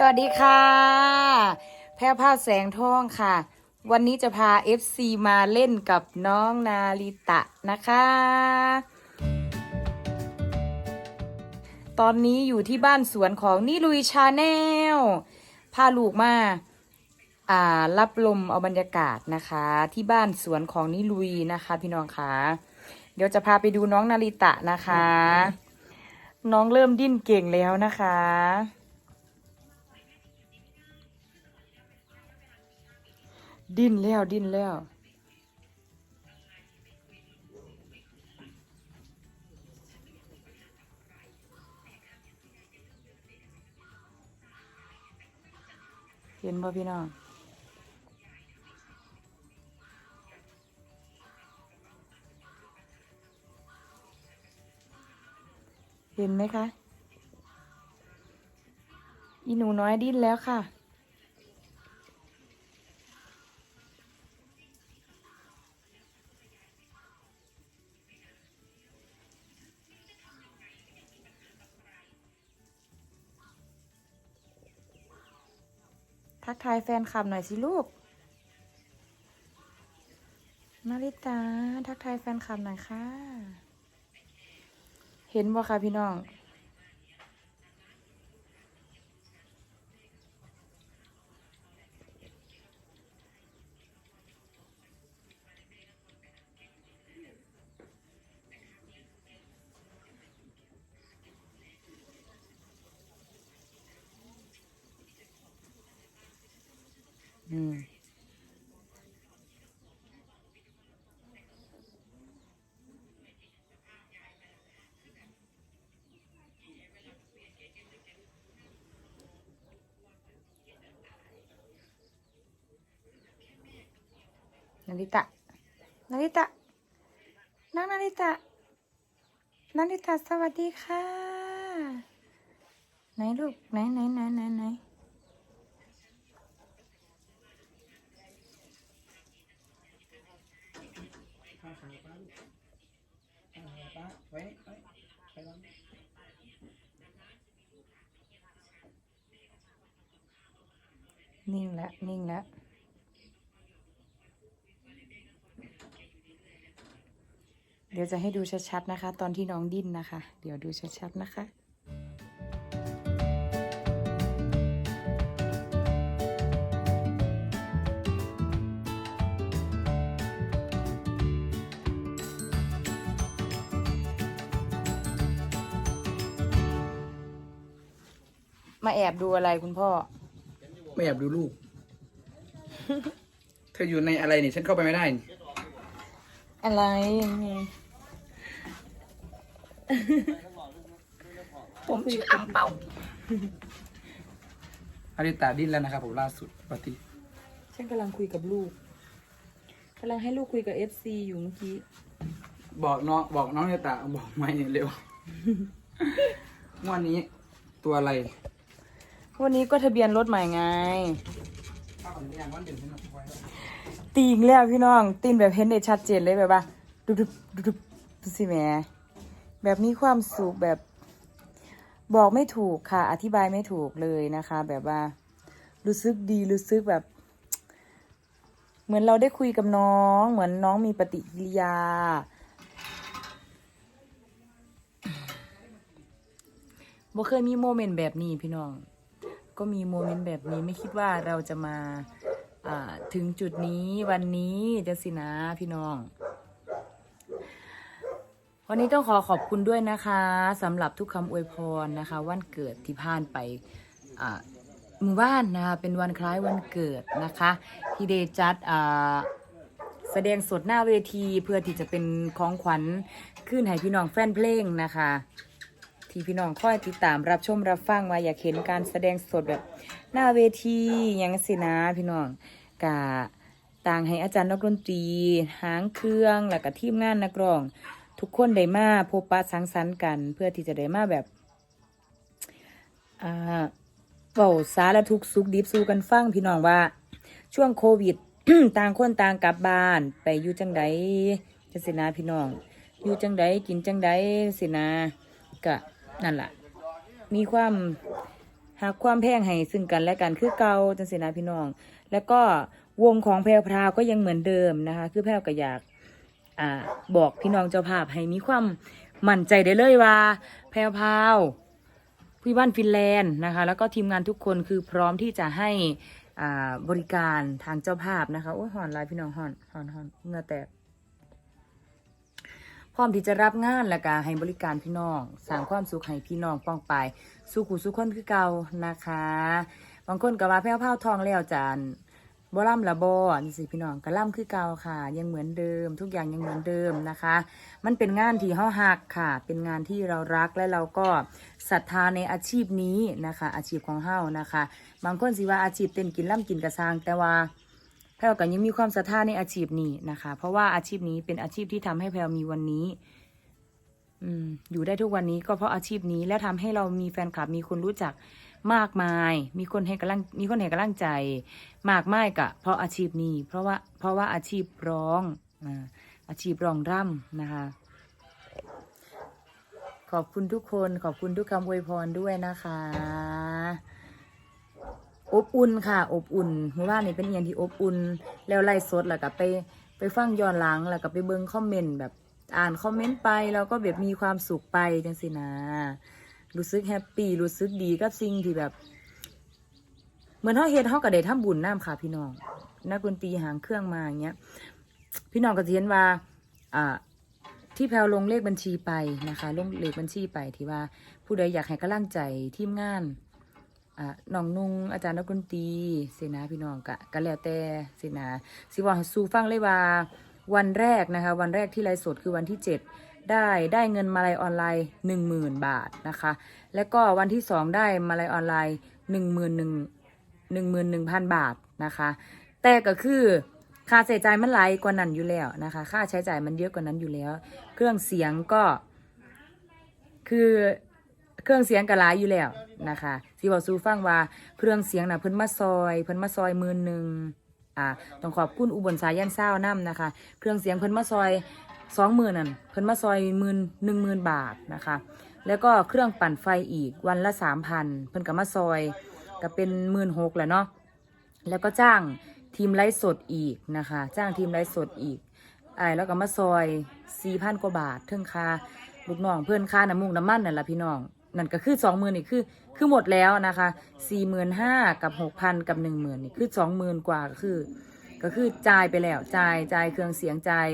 สวัสดีค่ะ แพรวภาแสงทองค่ะ วันนี้จะพา FC มาเล่นกับน้องนาริตะนะคะ ตอนนี้อยู่ที่บ้านสวนของนิลุยชาแนลพาลูกมาอ่ารับลมเอาบรรยากาศนะคะ ที่บ้านสวนของนิลุยนะคะ พี่น้องคะเดี๋ยวจะพาไปดูน้องนาริตะนะคะ น้องเริ่มดิ้นเก่งแล้วนะคะ ดิ้นแล้วดิ้นแล้วเห็นบ่พี่น้องเห็นไหมคะ อีหนูน้อยดิ้นแล้วค่ะายแฟนคลับหน่อยสิลูกนาริตา ทักทายแฟนคลับหน่อยค่ะ เห็นบ่คะพี่น้อง อืมนาริตะ นาริตะ น้องนาริตะ นาริตะสวัสดีค่ะ ไหนลูก ไหนไหนไหนไหนไหน ข้างขา ป้าลูกข้งขาป้าไว้ไว้ไปวางนิ่งแล้วนิ่งแล้วเดี๋ยวจะให้ดูชัดๆนะคะ ตอนที่น้องดิ้นนะคะ เดี๋ยวดูชัดๆนะคะ มาแอบดูอะไรคุณพ่อ ไม่แอบดูลูก เธออยู่ในอะไรนี่ฉันเข้าไปไม่ได้นี่อะไรยังไงผมชื่ออังเปาอาริตาดิ้นแล้วนะครับผมล่าสุดปกติฉันกำลังคุยกับลูกกำลังให้ลูกคุยกับเอฟซีอยู่เมื่อกี้ บอกน้องบอกน้องอาริตาบอกไม่เร็ว งวันนี้ตัวอะไร วันนี้ก็ทะเบียนรถใหม่ไงข้าวของอย่างวันเด่นฉันเอาไว้ตีงแล้วพี่น้อง ตีนแบบเห็นได้ชัดเจนเลยแบบว่าดุดุดุดุบดูสิแม่แบบมีความสุขแบบ บอกไม่ถูกค่ะ อธิบายไม่ถูกเลยนะคะ แบบว่า รู้สึกดีรู้สึกแบบ เหมือนเราได้คุยกับน้อง เหมือนน้องมีปฏิกิริยาบ่เคยมีโมเมนต์แบบนี้พี่น้อง ก็มีโมเมนต์แบบนี้ไม่คิดว่าเราจะมาถึงจุดนี้วันนี้จังสินะพี่น้อง วันนี้ต้องขอขอบคุณด้วยนะคะสำหรับทุกคำอวยพรนะคะ วันเกิดที่ผ่านไปหมู่บ้านนะคะเป็นวันคล้ายวันเกิดนะคะ ที่เดจัดแสดงสดหน้าเวทีเพื่อที่จะเป็นของขวัญขึ้นให้พี่น้องแฟนเพลงนะคะ ที่พี่น้องคอยติดตามรับชมรับฟังว่าอยากเห็นการแสดงสดแบบหน้าเวทียังสินะพี่น้องกะต่างให้อาจารย์นักดนตรีหางเครื่องแล้วก็ทีมงานนักร้อง ทุกคนได้มาพบปะสังสรรค์กัน เพื่อที่จะได้มาแบบอ่าเบาสารทุกสุขดิบสู้กันฟังพี่น้องว่า ช่วงโควิด ต่างคนต่างกลับบ้าน ไปอยู่จังใดจังสินะพี่น้องอยู่จังใดกินจังใดสินะกะ นั่นแหละมีความหากความแพงให้ซึ่งกันและกันคือเกาจังซี่นะพี่น้อง แล้วก็วงของแพรวพราวก็ยังเหมือนเดิมนะคะ คือแพรวก็อยากอ่าบอกพี่น้องเจ้าภาพให้มีความมั่นใจได้เลยว่า แพรวพราวพี่บ้านฟินแลนด์นะคะ แล้วก็ทีมงานทุกคนคือพร้อมที่จะให้อ่าบริการทางเจ้าภาพนะคะโอ้ยหอนลายพี่น้องหอนหอนหอนเงือแตก พร้อมที่จะรับงานและก็ให้บริการพี่น้องสร้างความสุขให้พี่น้องป้องไปสู่ขู่สู่คนคือเก่านะคะบางคนก็ว่าแพ้วพราทองแล้วจานบล่ำละบ่นี่สิพี่น้องก็ล่ำคือเก่าค่ะ ยังเหมือนเดิม ทุกอย่างยังเหมือนเดิมนะคะ มันเป็นงานที่เฮาฮักค่ะ เป็นงานที่เรารักและเราก็ศรัทธาในอาชีพนี้นะคะ อาชีพของเฮานะคะ บางคนสิว่าอาชีพเต้นกินล่ำกินกระซางแต่ว่า แพลวก็ยังมีความศรัทธาในอาชีพนี้นะคะ เพราะว่าอาชีพนี้เป็นอาชีพที่ทำให้แพลวมีวันนี้ อืม อยู่ได้ทุกวันนี้ก็เพราะอาชีพนี้ และทำให้เรามีแฟนคลับมีคนรู้จักมากมาย มีคนให้กำลัง มีคนให้กำลังใจ มากมายกะเพราะอาชีพนี้ เพราะว่า เพราะว่าอาชีพร้องอ่าอาชีพร้องร่ำนะคะ ขอบคุณทุกคน ขอบคุณทุกคำอวยพรด้วยนะคะ อบอุ่นค่ะ อบอุ่นเมื่อวานนี้เป็นเอียงที่อบอุ่นแล้วไล่สดแล้วก็ไปไปฟังย้อนหลังแล้วก็ไปเบิ่งคอมเมนต์แบบอ่านคอมเมนต์ไปแล้วก็แบบมีความสุขไปจังสินะรู้สึกแฮปปี้รู้สึกดีกับสิ่งที่แบบ เหมือนเฮาเฮ็ดเฮาก็ได้ทำบุญน้ำค่ะ พี่น้องนักดนตรีหางเครื่องมาอย่างเงี้ยพี่น้องก็เห็นว่าอ่าที่แพลวลงเลขบัญชีไปนะคะ ลงเลขบัญชีไปที่ว่าผู้ใดอยากให้กำลังใจทีมงาน น้องนุ่งอาจารย์นักดนตรีสินะพี่น้องกะก็แล้วแต่สินะสิว่าสู่ฟังเลยว่าวันแรกนะคะ วันแรกที่ไลฟ์สดคือวันที่ 7 ได้ได้เงินมาลัยออนไลน์ 10,000 บาทนะคะ แล้วก็วันที่ 2 ได้มาลัยออนไลน์ 1 1 1 11,000 บาทนะคะ แต่ก็คือค่าใช้จ่ายมันหลายกว่านั้นอยู่แล้วนะคะ ค่าใช้จ่ายมันเยอะกว่านั้นอยู่แล้ว เครื่องเสียงก็คือ เครื่องเสียงกระลายอยู่แล้วนะคะสิบอกซูฟังว่าเครื่องเสียงนะเพิ่นมาซอย เพิ่นมาซอยมื่นหนึ่งอ่าต้องขอบคุณอุบลสายยันเศร้าน้ำนะคะ เครื่องเสียงเพิ่นมาซอยสองหมื่นนั่นเพิ่นมาซอยหมื่นหนึ่งหมื่นบาทนะคะ แล้วก็เครื่องปั่นไฟอีกวันละสามพันเพิ่นก็มาซอยก็เป็นหมื่นหกแหละเนาะแล้วก็จ้างทีมไลฟ์สดอีกนะคะ จ้างทีมไลฟ์สดอีกไอ้แล้วก็มาซอยสี่พันกว่าบาทเทิงค่าลูกน้องเพื่อนค่าน้ำมูกน้ำมันนั่นแหละพี่น้อง นั่นก็คือสองหมื่นนี่คือคือหมดแล้วนะคะสี่หมื่นห้ากับหกพันกับหนึ่งหมื่นนี่คือสองหมื่นกว่าก็คือ ก็คือจ่ายไปแล้วจ่ายจ่ายเครื่องเสียงจ่าย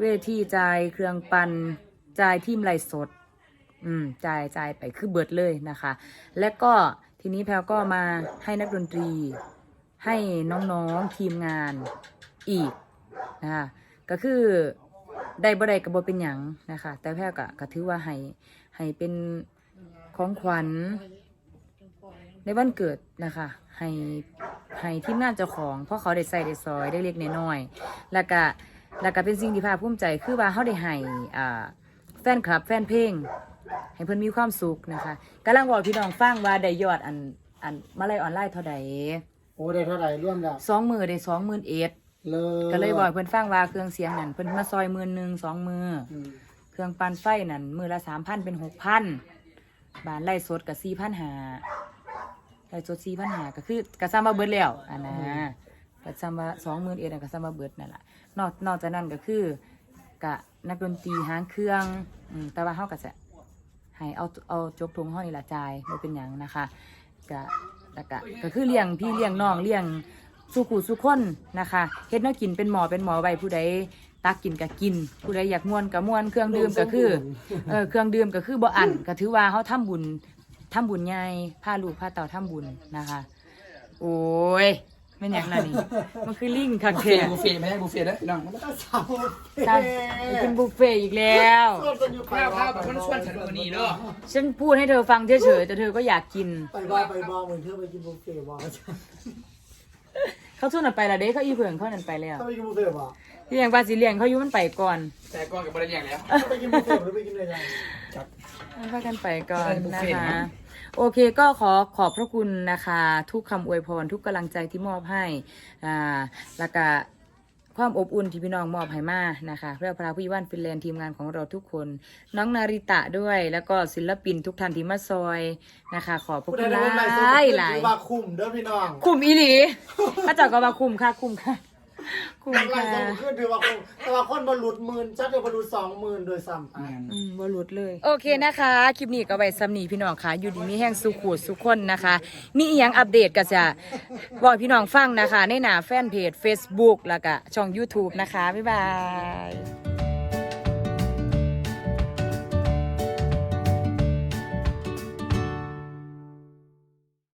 เวทีจ่ายเครื่องปัน่นจ่ายทีมไลสด อืมจ่ายจ่ายไปคือเบิดเลยนะคะ และก็ทีนี้แพลก็มาให้นักดนตรี ให้น้องๆทีมงานอีกนะคะก็คือได้บ่ได้กับ่เป็นหยังนะคะ แต่แพลก็ก็ถือว่าให้ให้เป็น ของขวัญ ในวันเกิดนะคะ ให้ให้ทีมงานเจ้าของ เพราะเขาได้ใส่ได้ซอยได้เล็กน้อยๆแล้วก็แล้วก็เป็นสิ่งที่ภาคภูมิใจคือว่าเขาได้ให้อ่าแฟนคลับ แฟนเพลงให้เพิ่นมีความสุขนะคะกำลังบอกพี่น้องฟังว่าได้ยอดอันอันมาลัยออนไลน์เท่าใดโอ้ได้เท่าไหร่ร่วมแล้วสองมือได้สองหมื่นเอ็ดเลยก็เลยบอกให้เพิ่นฟังว่าเครื่องเสียงนั่นเพิ่นมาซอยหมื่นหนึ่งสองมืออืมเครื่องปั่นไฟนั่นมือละสามพันเป็นหกพัน บานไล่สดกับสี่พันหาไล่สดสี่พันหาก็คือกระซ้ำมาเบิดแล้วอันนะกระซ้ำว่าสองหมื่นเอ็ดกระซ้ำมาเบิดนั่นแหละนอกนอกจากนั้นก็คือกะนักดนตรีหางเครื่องอืมแต่ว่าเฮาก็จะให้เอาเอาจกทงเฮานี่ละจ่ายบ่เป็นหยังนะคะกะแล้วก็ก็คือเลี้ยงพี่เลี้ยงน้องเลี้ยงสุขุสุขคนนะคะเฮ็ดแนวกินเป็นหมอเป็นหมอไว้ผู้ใด ตักกินก็กิน ผู้ใดอยากม่วนก็ม่วนเครื่องดื่มก็คือเออเครื่องดื่มก็คือบ่อันก็ถือว่าเขาทำบุญทำบุญใหญ่พาลูกพาเต่าทำบุญนะคะ โอ้ยไม่นหยังล่ะนี่มันคือลิงคักบุฟแท้เฟ่ต์บุฟเฟ่ต์ไม่ใช่บุฟเฟ่ต์นะพี่น้องก็สาวใช่เป็นบุฟเฟ่ต์อีกแล้วข้าวข้าวแบบมันชวนฉันมือนี่เด้อฉันพูดให้เธอฟังเฉยๆแต่เธอก็อยากกินไปบ้าไปบ้าเหมือนเธอไปกินบุฟเฟ่ต์บ้า เขาชวนนันไปและเด้เขาอีเผื่องเขานันไปแล้วถ้าไปกินบุฟเฟ่ต์บ้าที่ยังว่าสิเลี้ยงเขาอยู่มันไปก่อนแต่ก่อนกับบริยังแล้วไปกินบุฟเฟ่ต์หรือไปกินอะไรให้พากันไปก่อนเออบุฟนะเฟ่ต์คะ นะ โอเคก็ขอขอบพระคุณนะคะ ทุกคำอวยพรทุกกำลังใจที่มอบให้อ่าแล้วก็ ความอบอุ่นที่พี่น้องมอบให้มานะคะ เพื่อพระผู้วันฟินแลนด์ทีมงานของเราทุกคน น้องนาริตะด้วย แล้วก็ศิลปินทุกท่านที่มาซอยนะคะ ขอบพระผู้คุใด Dạ, ณหได้ลร่วมไลฟ์สดายก็หลายถือว่าคุ้มเด้อพี่น้อง คุมอีหลีพระเจ้าก็มาคุมค่ะคุมค่ะ คุมไลค่ะฟ์สดขึ้นถือว่าคุ้มแต่ว่าคนบรรลุหมื่นจัดจะบรรลุสองหมื่นโดยซ้ำไปแม่นอืมบ่หลุดเลย โอเคนะคะ คลิปนี้ก็ไว้ซ้ำนี้พี่น้องค่ะ อยู่ดีมีแห้งสุขูดสุขคนนะคะ มีอีหยังอัปเดตก็จะบอกพี่น้องฟังนะคะ ในหน้าแฟนเพจ Facebook แล้วก็ช่อง YouTube นะคะ บ๊ายบาย